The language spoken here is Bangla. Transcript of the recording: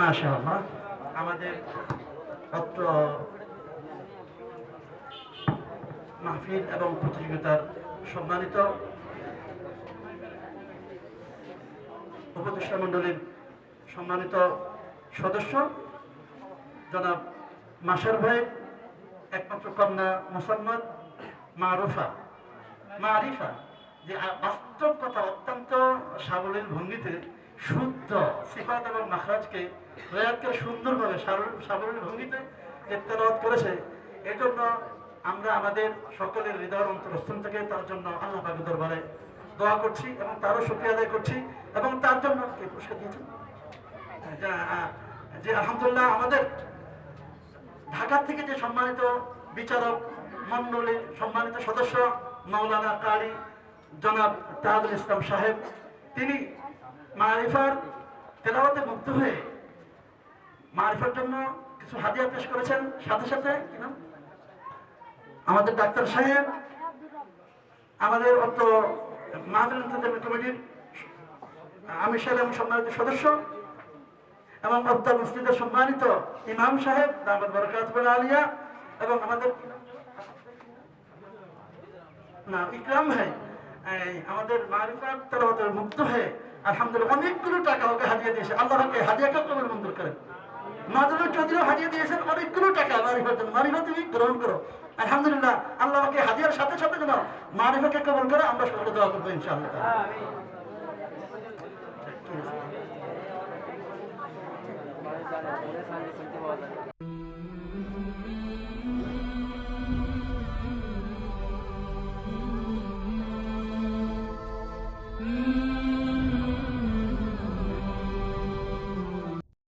মাশাআল্লাহ। আমাদের অত্র মাহফিল এবং প্রতিযোগিতার সম্মানিত উপদেষ্টা মণ্ডলীর সম্মানিত সদস্য, জনাব মাসার ভাই, একমাত্র কন্যা মুসাম্মদ মারুফা, মারিফা। যে বাস্তব কথা অত্যন্ত সাবলীল ভঙ্গিতে শুদ্ধ সিফাত এবং মাখরাজকে রয়াতকে সুন্দরভাবে সাবল- সাবলীল ভঙ্গিতে যে করেছে, এজন্য আমরা আমাদের সকলের হৃদয়ের অন্তরস্থল থেকে তার জন্য আল্লাহ পাকের দরবারে দোয়া করছি এবং তারও শুক্রিয়া আদায় করছি এবং তার জন্য কে পুরস্কার দিয়েছেন যে আলহামদুলিল্লাহ আমাদের ঢাকা থেকে যে সম্মানিত বিচারক মন্ডলীর সম্মানিত সদস্য মাওলানা কারি জনাব তাহাদুল ইসলাম সাহেব, তিনি মারিফার তেলাওয়াতে মুগ্ধ হয়ে মারিফার জন্য কিছু হাদিয়া পেশ করেছেন। সাথে সাথে আমাদের ডাক্তার সাহেব, আমাদের অত মাহফিল কমিটির আমি সাহেব সম্মানিত সদস্য এবং আফতার মসজিদের সম্মানিত ইমাম সাহেব দামদ বরকাত আলিয়া এবং আমাদের না, ইকরাম ভাই আমাদের মারিফাত তেলাওয়াতের মুক্ত হয়ে আলহামদুলিল্লাহ অনেকগুলো টাকা ওকে হাদিয়া দিয়েছে। আল্লাহ ওকে হাদিয়াকে কবুল মঞ্জুর করেন মাদুর চৌধুরী হাদিয়া দিয়েছেন অনেকগুলো টাকা মারিফার জন্য মারিফা তুমি গ্রহণ করো। আলহামদুলিল্লাহ আল্লাহ ওকে হাদিয়ার সাথে সাথে যেন মারিফাকে কবুল করে আমরা সকলে দোয়া করব ইনশাআল্লাহ ঠিক আছে।